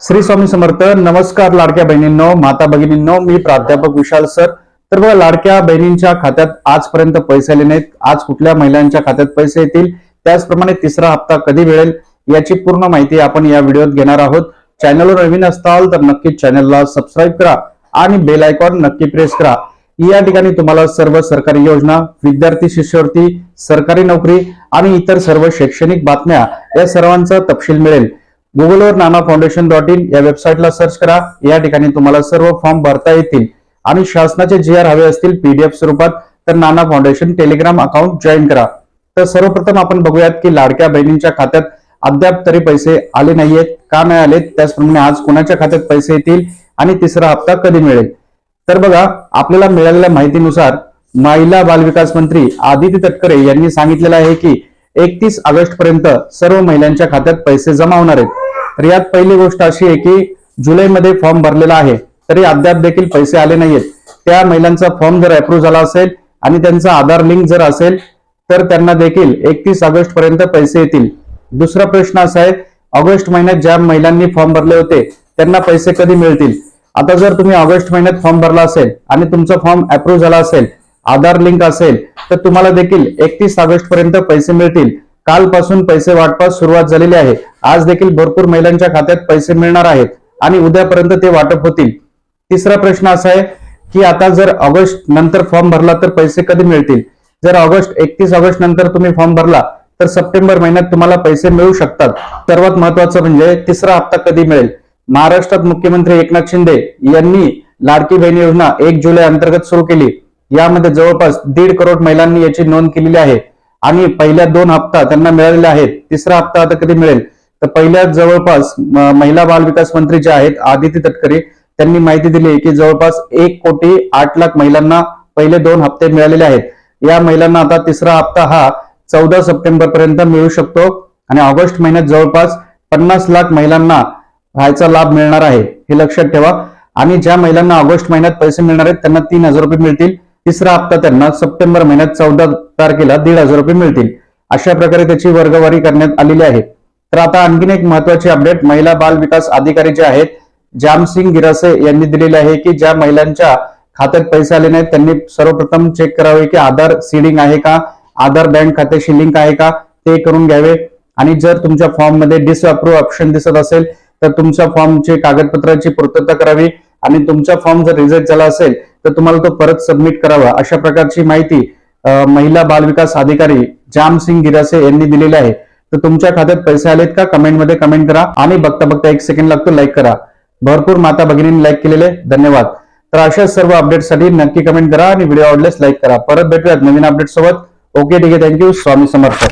श्री स्वामी समर्थ नमस्कार लाडक्या बहिणींनो माता भगिनींनो मी प्राध्यापक विशाल सर. तर बघा लाडक्या बहिणींच्या खात्यात आजपर्यंत पैसे आले नाहीत. आज कुठल्या महिलांच्या खात्यात पैसे येतील? त्याचप्रमाणे तिसरा हप्ता कधी मिळेल? याची पूर्ण माहिती आपण या व्हिडिओत घेणार आहोत. चॅनलवर नवीन असताल तर नक्कीच चॅनलला सबस्क्राईब करा आणि बेल आयकॉन नक्की प्रेस करा. या ठिकाणी तुम्हाला सर्व सरकारी योजना विद्यार्थी शिष्यवृत्ती सरकारी नोकरी आणि इतर सर्व शैक्षणिक बातम्या या सर्वांचा तपशील मिळेल. गुगलवर नाना फाउंडेशन डॉट इन या वेबसाईटला सर्च करा. या ठिकाणी तुम्हाला सर्व फॉर्म भरता येतील. आणि शासनाचे जी आर हवे असतील पीडीएफ स्वरूपात तर Nana foundation Telegram account join करा. तर सर्वप्रथम आपण बघूयात की लाडक्या बहिणींच्या खात्यात अद्याप तरी पैसे आले नाहीयेत. का नाही आलेत? त्याचप्रमाणे आज कोणाच्या खात्यात पैसे येतील? आणि तिसरा हप्ता कधी मिळेल? तर बघा आपल्याला मिळालेल्या माहितीनुसार महिला बालविकास मंत्री आदिती तटकरे यांनी सांगितलेलं आहे की एकतीस ऑगस्ट पर्यंत सर्व महिलांच्या खात्यात पैसे जमा होणार आहेत. तर यात पहिली गोष्ट अशी आहे की जुलैमध्ये फॉर्म भरलेला आहे तरी अद्याप देखील पैसे आले नाहीयेत. त्या महिलांचा फॉर्म जर अप्रूव्ह झाला असेल आणि त्यांचा आधार लिंक जर असेल तर त्यांना देखील एकतीस ऑगस्ट पर्यंत पैसे येतील. दुसरा प्रश्न असा आहे ऑगस्ट महिन्यात ज्या महिलांनी फॉर्म भरले होते त्यांना पैसे कधी मिळतील? आता जर तुम्ही ऑगस्ट महिन्यात फॉर्म भरला असेल आणि तुमचा फॉर्म अप्रूव्ह झाला असेल आधार लिंक असेल तर तुम्हाला देखील एकतीस ऑगस्ट पर्यंत पैसे मिळतील. कालपासून पैसे वाटपास सुरुवात झालेली आहे. आज देखील भरपूर महिलांच्या खात्यात पैसे मिळणार आहेत आणि उद्यापर्यंत ते वाटप होतील. तिसरा प्रश्न असा आहे की आता जर ऑगस्ट नंतर फॉर्म भरला तर पैसे कधी मिळतील? जर ऑगस्ट एकतीस ऑगस्ट नंतर तुम्ही फॉर्म भरला तर सप्टेंबर महिन्यात तुम्हाला पैसे मिळू शकतात. सर्वात महत्वाचं म्हणजे तिसरा हप्ता कधी मिळेल? महाराष्ट्रात मुख्यमंत्री एकनाथ शिंदे यांनी लाडकी बहीण योजना एक जुलै अंतर्गत सुरू केली. यामध्ये जवळपास दीड करोड महिलांनी याची नोंद केलेली आहे. आणि पहिल्या दोन हप्ता त्यांना मिळालेले आहेत. तिसरा हप्ता आता कधी मिळेल? तर पहिल्या जवळपास महिला बाल विकास मंत्री जे आहेत आदिती तटकरे त्यांनी माहिती दिली की जवळपास एक कोटी आठ लाख महिलांना पहिले दोन हप्ते मिळालेले आहेत. या महिलांना आता तिसरा हप्ता हा चौदा सप्टेंबर पर्यंत मिळू शकतो आणि ऑगस्ट महिन्यात जवळपास पन्नास लाख महिलांना ह्याचा लाभ मिळणार आहे. हे लक्षात ठेवा. आणि ज्या महिलांना ऑगस्ट महिन्यात पैसे मिळणार आहेत त्यांना तीन हजार रुपये मिळतील. तिसरा हप्ता त्यांना सप्टेंबर महिन्यात चौदा तारखेला दीड हजार रुपये मिळतील. अशा प्रकारे त्याची वर्गवारी करण्यात आलेली आहे. तर आता आणखीन एक महत्वाची अपडेट महिला बाल विकास अधिकारी जे आहेत जामसिंग गिरासे यांनी दिलेले आहे की ज्या महिलांच्या खात्यात पैसे आले नाहीत त्यांनी सर्वप्रथम चेक करावे की आधार सीडिंग आहे का आधार बँक खात्याशी लिंक आहे का ते करून घ्यावे. आणि जर तुमच्या फॉर्ममध्ये डिसअप्रूव्ह ऑप्शन दिसत असेल तर तुमच्या फॉर्मचे कागदपत्राची पूर्तता करावी. आणि तुमचा फॉर्म जर रिजेक्ट झाला असेल तर तुम्हाला तो परत सबमिट करावा. अशा प्रकारची माहिती महिला बाल विकास अधिकारी जामसिंग गिरासे यांनी दिलेली आहे. तर तुमच्या खात्यात पैसे आलेत का? कमेंटमध्ये कमेंट करा आणि बघता बघता एक सेकंड लागतो लाईक करा. भरपूर माता भगिनींनी लाईक केलेले. धन्यवाद. तर अशा सर्व अपडेटसाठी नक्की कमेंट करा आणि व्हिडिओ आवडल्यास लाईक करा. परत भेटूयात नवीन अपडेट सोबत. ओके ठीक आहे. Thank you Swami Samarth.